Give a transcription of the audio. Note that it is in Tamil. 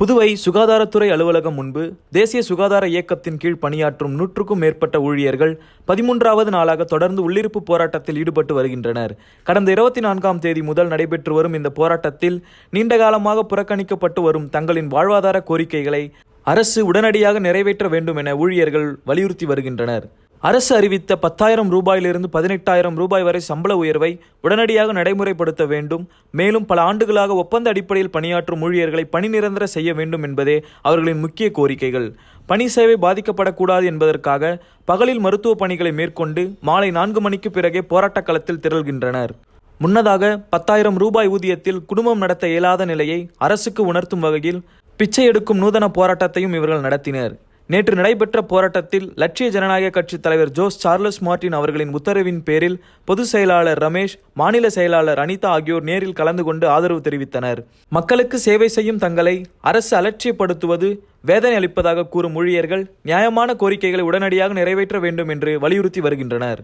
புதுவை சுகாதாரத்துறை அலுவலகம் முன்பு தேசிய சுகாதார இயக்கத்தின் கீழ் பணியாற்றும் நூற்றுக்கும் மேற்பட்ட ஊழியர்கள் பதிமூன்றாவது நாளாக தொடர்ந்து உள்ளிருப்பு போராட்டத்தில் ஈடுபட்டு வருகின்றனர். கடந்த இருபத்தி நான்காம் தேதி முதல் நடைபெற்று வரும் இந்த போராட்டத்தில் நீண்டகாலமாக புறக்கணிக்கப்பட்டு வரும் தங்களின் வாழ்வாதார கோரிக்கைகளை அரசு உடனடியாக நிறைவேற்ற வேண்டும் என ஊழியர்கள் வலியுறுத்தி வருகின்றனர். அரசு அறிவித்த பத்தாயிரம் ரூபாயிலிருந்து பதினெட்டாயிரம் ரூபாய் வரை சம்பள உயர்வை உடனடியாக நடைமுறைப்படுத்த வேண்டும். மேலும் பல ஆண்டுகளாக ஒப்பந்த அடிப்படையில் பணியாற்றும் ஊழியர்களை பணி நிரந்தர செய்ய வேண்டும் என்பதே அவர்களின் முக்கிய கோரிக்கைகள். பணி சேவை பாதிக்கப்படக்கூடாது என்பதற்காக பகலில் மருத்துவ பணிகளை மேற்கொண்டு மாலை நான்கு மணிக்கு பிறகே போராட்டக் களத்தில் திரள்கின்றனர். முன்னதாக பத்தாயிரம் ரூபாய் ஊதியத்தில் குடும்பம் நடத்த இயலாத நிலையை அரசுக்கு உணர்த்தும் வகையில் பிச்சை எடுக்கும் நூதன போராட்டத்தையும் இவர்கள் நடத்தினர். நேற்று நடைபெற்ற போராட்டத்தில் லட்சிய ஜனநாயக கட்சி தலைவர் ஜோஸ் சார்லஸ் மார்டின் அவர்களின் உத்தரவின் பேரில் பொதுச் செயலாளர் ரமேஷ் மாநில செயலாளர் அனிதா ஆகியோர் நேரில் கலந்து கொண்டு ஆதரவு தெரிவித்தனர். மக்களுக்கு சேவை செய்யும் தங்களை அரசு அலட்சியப்படுத்துவது வேதனை அளிப்பதாக கூறும் ஊழியர்கள் நியாயமான கோரிக்கைகளை உடனடியாக நிறைவேற்ற வேண்டும் என்று வலியுறுத்தி வருகின்றனர்.